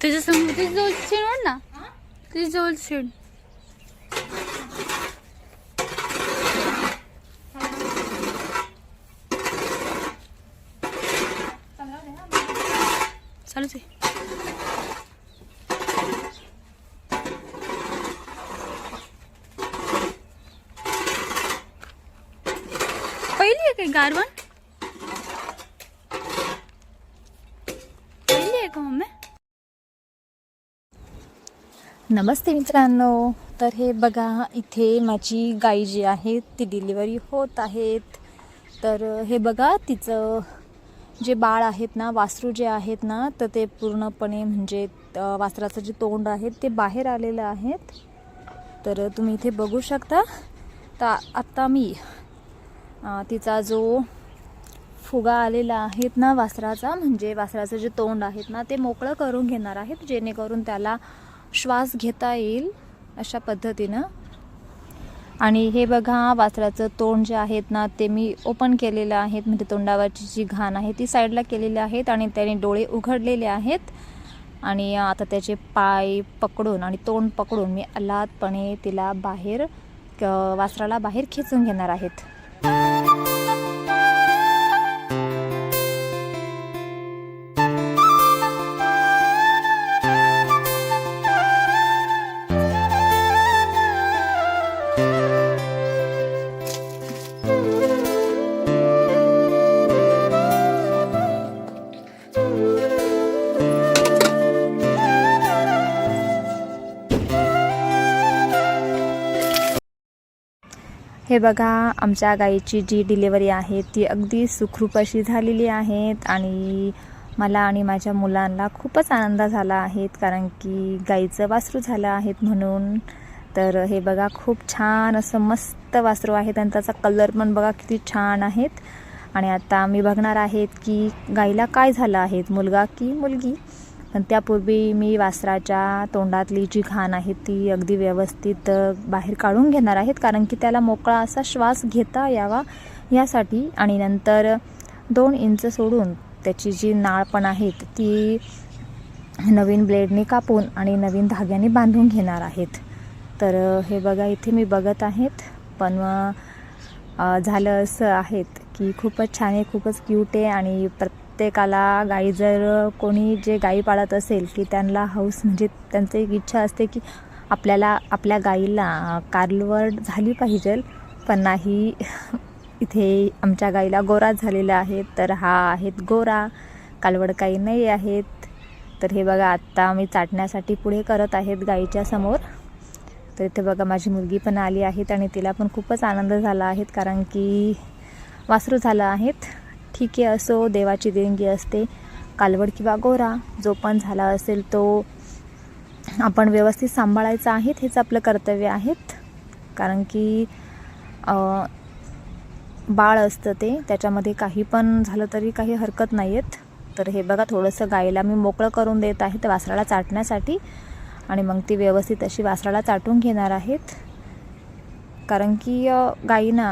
त्याच्यासमोर त्याच्याजवळ शेण वाढ ना त्याच्याजवळ शेण चालूच आहे पहिली आहे काही गारवण नमस्ते मित्रांनो. तर हे बघा इथे माझी गाई जी आहे ती डिलिव्हरी होत आहेत. तर हे बघा तिचं जे बाळ आहेत ना वासरू जे आहेत ना तर ते पूर्णपणे म्हणजे वासराचं जे तोंड आहे ते बाहेर आलेलं आहेत. तर तुम्ही इथे बघू शकता. तर आत्ता मी तिचा जो फुगा आलेला आहेत ना वासराचा म्हणजे वासराचं जे तोंड आहेत ना ते मोकळं करून घेणार आहेत जेणेकरून त्याला श्वास घेता येईल अशा पद्धतीनं. आणि हे बघा वासराचं तोंड जे आहेत ना ते मी ओपन केलेलं आहेत. म्हणजे तोंडावरची जी घाण आहे ती साईडला केलेली आहेत आणि त्याने डोळे उघडलेले आहेत. आणि आता त्याचे पाय पकडून आणि तोंड पकडून मी अल्लादपणे तिला बाहेर क- वासराला बाहेर खेचून घेणार आहेत. हे बघा आमच्या गाईची जी डिलेवरी आहे ती अगदी सुखरूप अशी झालेली आहेत आणि मला आणि माझ्या मुलांना खूपच आनंद झाला आहे कारण की गाईचं वासरू झालं आहेत म्हणून. तर हे बघा खूप छान असं मस्त वासरू आहेत आणि त्याचा कलर पण बघा किती छान आहेत. आणि आता मी बघणार आहेत की गाईला काय झालं आहे मुलगा की मुलगी. पण त्यापूर्वी मी वासराच्या तोंडातली जी घाण आहे ती अगदी व्यवस्थित बाहेर काढून घेणार आहेत. कारण की त्याला मोकळा असा श्वास घेता यावा यासाठी. आणि नंतर दोन इंच सोडून त्याची जी नाळ पण आहेत ती नवीन ब्लेडने कापून आणि नवीन धाग्याने बांधून घेणार आहेत. तर हे बघा इथे मी बघत आहेत. पण झालं असं आहेत की खूपच छान आहे खूपच क्यूट आहे आणि प्र प्रत्येकाला गाई जर कोणी जे गाई पाळत असेल की त्यांना हौस म्हणजे त्यांची एक इच्छा असते की आपल्याला आपल्या गाईला कालवड झाली पाहिजे. पण नाही इथे आमच्या गाईला गोरा झालेला आहे तर हा आहेत गोरा. कालवड काही नाही आहेत. तर हे बघा आत्ता मी चाटण्यासाठी पुढे करत आहेत गाईच्या समोर. तर इथे बघा माझी मुलगी पण आली आहेत आणि तिला पण खूपच आनंद झाला आहेत कारण की वासरू झालं आहेत. ठीक आहे असो देवाची देणगी असते कालवड किंवा गोरा जो पण झाला असेल तो आपण व्यवस्थित सांभाळायचा आहे हेच आपलं कर्तव्य आहेत. कारण की बाळ असतं ते त्याच्यामध्ये काही पण झालं तरी काही हरकत नाही आहेत तर हे बघा थोडंसं गाईला मी मोकळं करून देत आहे त्या वासराला चाटण्यासाठी. आणि मग ती व्यवस्थित अशी वासराला चाटून घेणार आहेत. कारण की अ, गाईना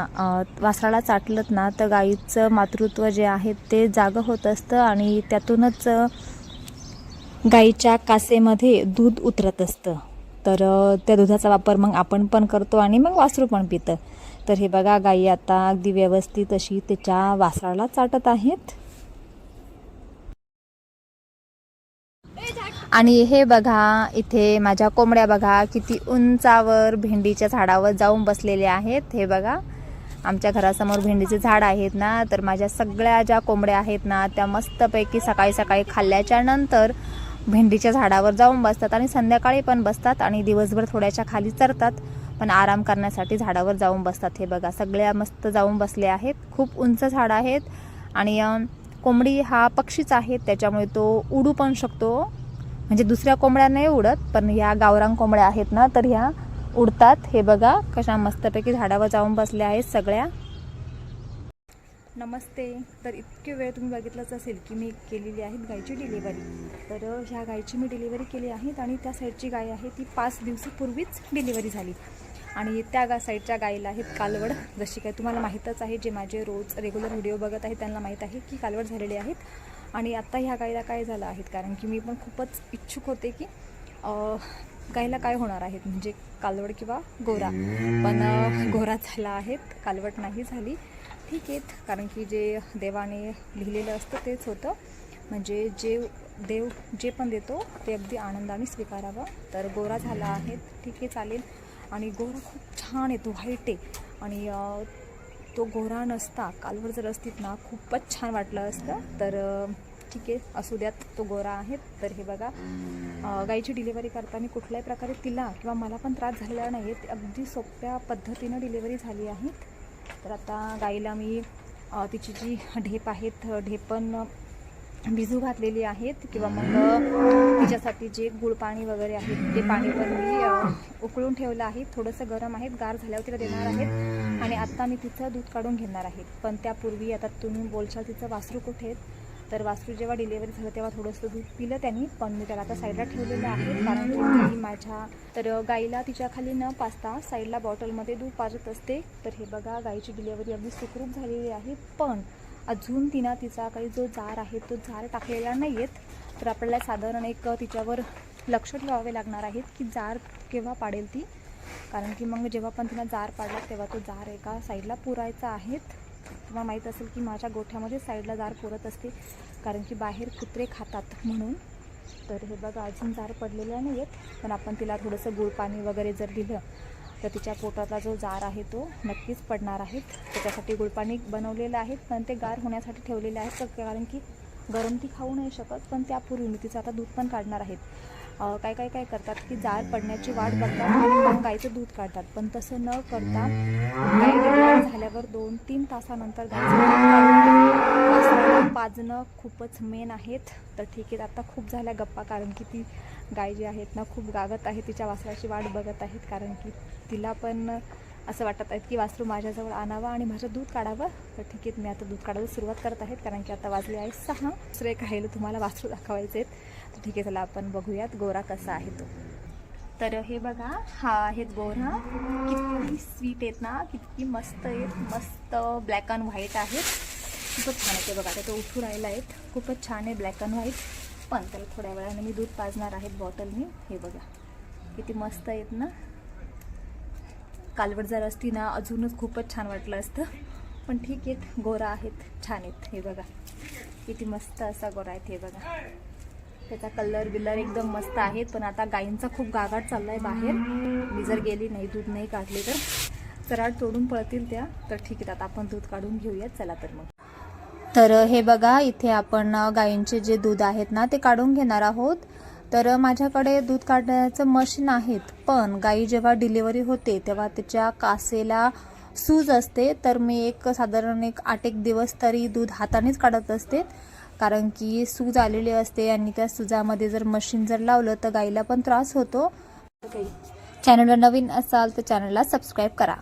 वासराला चाटलत ना तर गाईचं मातृत्व जे आहे ते जागं होत असतं आणि त्यातूनच गाईच्या कासेमध्ये दूध उतरत असतं. तर त्या दुधाचा वापर मग आपण पण करतो आणि मग वासरू पण पितं. तर हे बघा गाई आता अगदी व्यवस्थित अशी त्याच्या वासराला चाटत आहेत. आणि हे बघा इथे माझ्या कोंबड्या बघा किती उंचावर भेंडीच्या झाडावर जाऊन बसलेले आहेत. हे बघा आमच्या घरासमोर भेंडीचे झाड आहेत ना तर माझ्या सगळ्या ज्या कोंबड्या आहेत ना त्या मस्तपैकी सकाळी सकाळी खाल्ल्याच्या नंतर भेंडीच्या झाडावर जाऊन बसतात आणि संध्याकाळी पण बसतात आणि दिवसभर थोड्याच्या खाली चरतात पण आराम करण्यासाठी झाडावर जाऊन बसतात. हे बघा सगळ्या मस्त जाऊन बसले आहेत. खूप उंच झाड आहेत आणि कोंबडी हा पक्षीच आहे त्याच्यामुळे तो उडू पण शकतो. म्हणजे दुसऱ्या कोंबड्या नाही उडत पण ह्या गावरांग कोंबड्या आहेत ना तर ह्या उडतात. हे बघा कशा मस्तपैकी झाडावर जाऊन बसल्या आहेत सगळ्या. नमस्ते. तर इतके वेळ तुम्ही बघितलंच असेल की मी केलेली आहेत गायची डिलिव्हरी. तर ह्या गायची मी डिलिव्हरी केली आहे आणि त्या साईडची गाय आहे ती पाच दिवसापूर्वीच डिलिव्हरी झाली. आणि त्या गा साईडच्या गायीला आहेत कालवड. जशी काय तुम्हाला माहीतच आहे जे माझे रोज रेग्युलर व्हिडिओ बघत आहेत त्यांना माहीत आहे की कालवड झालेली आहेत. आणि आत्ता ह्या गायला काय झालं आहेत कारण की मी पण खूपच इच्छुक होते की गायला गाईला काय होणार आहेत? म्हणजे कालवड किंवा गोरा. पण गोरा झाला आहेत. कालवड नाही झाली. ठीक आहेत. कारण की जे देवाने लिहिलेलं असतं तेच होतं. म्हणजे जे देव जे पण देतो ते अगदी आनंदाने स्वीकारावं. तर गोरा झाला आहे. ठीक आहे चालेल. आणि गोरा खूप छान येतो व्हाईट आहे. आणि तो गोरा नसता. कालवर जर असतीत ना खूपच छान वाटलं असतं. तर ठीक आहे असू द्यात तो गोरा आहे. तर हे बघा गाईची डिलिव्हरी करताना कुठल्याही प्रकारे तिला किंवा मला पण त्रास झालेला नाही आहे अगदी सोप्या पद्धतीनं डिलिव्हरी झाली आहे. तर आता गाईला मी तिची जी ढेप आहेत ढेपण पण भिजू घातलेली आहेत किंवा मग तिच्यासाठी जे गुळ पाणी वगैरे आहे ते पाणी पण मी उकळून ठेवलं आहे. थोडंसं गरम आहे गार झाल्यावर तिला देणार आहेत. आणि आत्ता मी तिचं दूध काढून घेणार आहे. पण त्यापूर्वी आता तुम्ही बोलशाल तिचं वासरू कुठे आहेत? तर वासरू जेव्हा डिलेवरी झालं तेव्हा थोडंसं दूध पिलं त्यांनी पण मी त्याला आता साईडला ठेवलेलं आहे. कारण की माझ्या तर गाईला तिच्या खाली न पाचता साईडला बॉटलमध्ये दूध पाजत असते. तर हे बघा गाईची डिलेवरी अगदी सुखरूप झालेली आहे. पण अजून तिनं तिचा काही जो जार आहे तो जार टाकलेला नाही आहेत तर आपल्याला साधारण एक तिच्यावर लक्ष ठेवावे लागणार आहेत की जार केव्हा पाडेल ती. कारण की मग जेव्हा पण तिनं जार पाडला तेव्हा तो जार एका साईडला पुरायचा आहेत. तुम्हाला माहीत असेल की माझ्या गोठ्यामध्ये साईडला जार पुरत असते कारण की बाहेर कुत्रे खातात म्हणून. तर हे बघा अजून जार पडलेल्या नाही आहेत पण आपण तिला थोडंसं गुळ पाणी वगैरे जर दिलं तर तिच्या पोटातला जो जार आहे तो नक्कीच पडणार आहे. त्याच्यासाठी गुळपाणी बनवलेलं आहे. पण ते गार होण्यासाठी ठेवलेले आहेत. कारण की गरम ती खाऊ नाही शकत. पण त्यापूर्वी मी तिचं आता दूध पण काढणार आहेत काय काय काय करतात की जार पडण्याची वाट बघतात आणि गाईचं दूध काढतात. पण तसं न करता गाई झाल्यावर दोन तीन तासानंतर गाईचं पाजणं खूपच मेन आहेत. तर ठीक आहे आता खूप झाल्या गप्पा कारण की ती गाय जी आहेत ना खूप गागत आहे तिच्या वासराची वाट बघत आहेत कारण की तिला पण असं वाटत आहेत की वासरू माझ्याजवळ आणावं आणि माझं दूध काढावं. तर ठीक आहे मी आता दूध काढायला सुरुवात करत आहेत कारण की आता वाजले आहे सहा. दुसरे खायला तुम्हाला वासरू दाखवायचे आहेत. तर ठीक आहे चला आपण बघूयात गोरा कसा आहे तो. तर हे बघा हा आहेत गोरा. किती स्वीट आहेत ना किती मस्त आहेत. मस्त ब्लॅक अँड व्हाईट आहेत. खूपच छान आहे ते बघा आता तो उठू राहिला आहेत खूपच छान आहे ब्लॅक अँड व्हाईट पण त्याला थोड्या वेळाने मी दूध पाजणार आहेत बॉटलनी हे बघा. किती मस्त आहेत ना? कालवड जर असती ना अजूनच खूपच छान वाटलं असतं. पण ठीक आहेत गोरा आहेत छान आहेत. हे बघा. किती मस्त असा गोरा आहेत हे बघा. त्याचा कलर बिलर एकदम मस्त आहेत पण आता गायींचा खूप गागाट आहे बाहेर. मी जर गेली नाही दूध नाही काढले तर. चराड तोडून पळतील त्या तर ठीक आहे. आता आपण दूध काढून घेऊयात. चला तर मग. तर हे बघा इथे आपण गायींचे जे दूध आहेत ना ते काढून घेणार आहोत. तर माझ्याकडे दूध काढण्याचं मशीन आहेत पण गाई जेव्हा डिलिव्हरी होते तेव्हा त्याच्या कासेला सूज असते. तर मी एक साधारण एक आठ एक दिवस तरी दूध हातानेच काढत असते. कारण की सूज आलेली असते आणि त्या सुजामध्ये जर मशीन जर लावलं तर गाईला पण त्रास होतो. चॅनलवर नवीन असाल तर चॅनलला सबस्क्राईब करा.